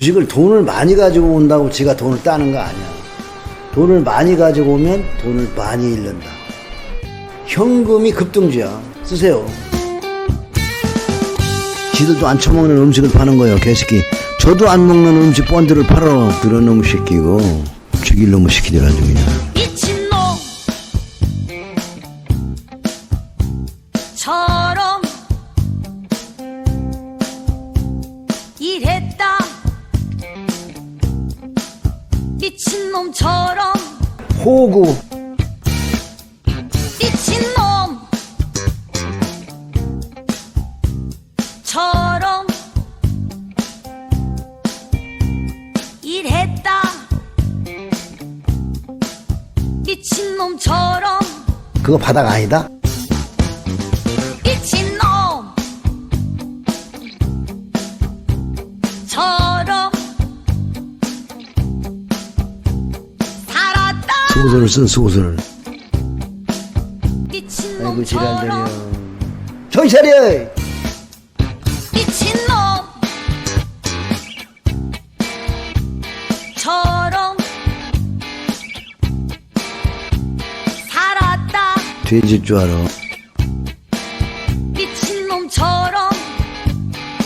주식을 돈을 많이 가지고 온다고 지가 돈을 따는 거 아니야. 돈을 많이 가지고 오면 돈을 많이 잃는다. 현금이 급등주야. 쓰세요. 지들도 안 처먹는 음식을 파는 거예요, 개새끼. 저도 안 먹는 음식 본드를 팔아. 그런 놈의 새끼고, 죽일 놈의 새끼들 아주 그냥. 미친놈 처럼 일했다 미친놈처럼. 호구, 미친놈. 처럼. 일했다. 미친놈처럼. 그거 바닥 아니다? 수고서를 쓴 수고서를. 아이고, 지랄들이야. 미친놈처럼 정신 차려! 미친놈 처럼 살았다 돼질 줄 알아. 미친놈처럼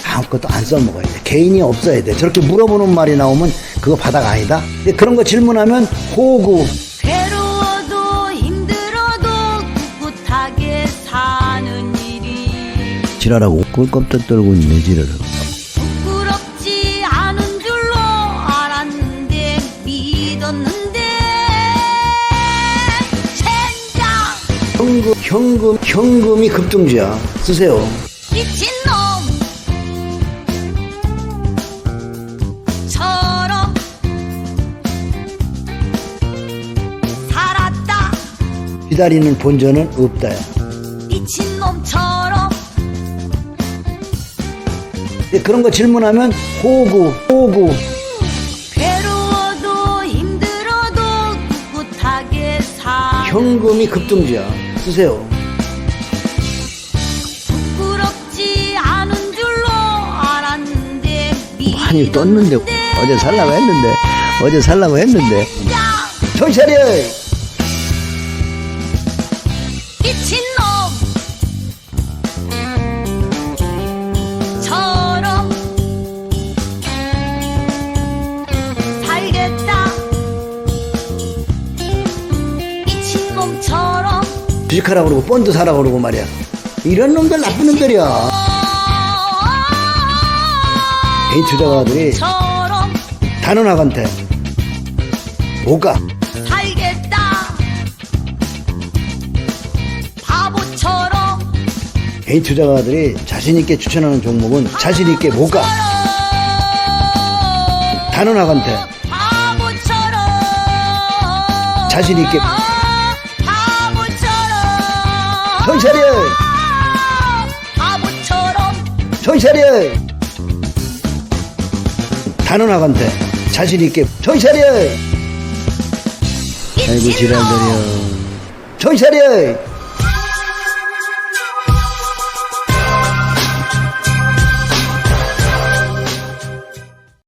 아무것도 안 써먹어야 돼. 개인이 없어야 돼. 저렇게 물어보는 말이 나오면 그거 바닥 아니다? 근데 그런 거 질문하면 호구. 지랄하고 꿀껍질 떨고 있네, 지랄하고. 부끄럽지 않은 줄로 알았는데 믿었는데 젠장 현금, 현금, 현금이 급등주야. 쓰세요. 미친놈 처럼 살았다 기다리는 본전은 없다야. 미친놈처럼 그런 거 질문하면 호구, 호구. 괴로워도 힘들어도 꿋꿋하게 사 현금이 급등주야. 쓰세요. 부끄럽지 않은 줄로 알았는데 많이 떴는데, 어제 살라고 했는데, 어제 살라고 했는데. 정신 차려! 미친 미친놈처럼 주식하라고 그러고, 본드 사라고 그러고 말이야. 이런 놈들 나쁜 놈들이야. 개인 투자가들이 처럼 단원학한테 못 가. 살겠다 바보처럼 개인 투자가들이 자신있게 추천하는 종목은 자신있게 못 가. 단원학한테 바보처럼 자신있게. 차려! 바보처럼 차려! 단원학한테 자신있게 차려! 아이고 지랄들이야. 차려!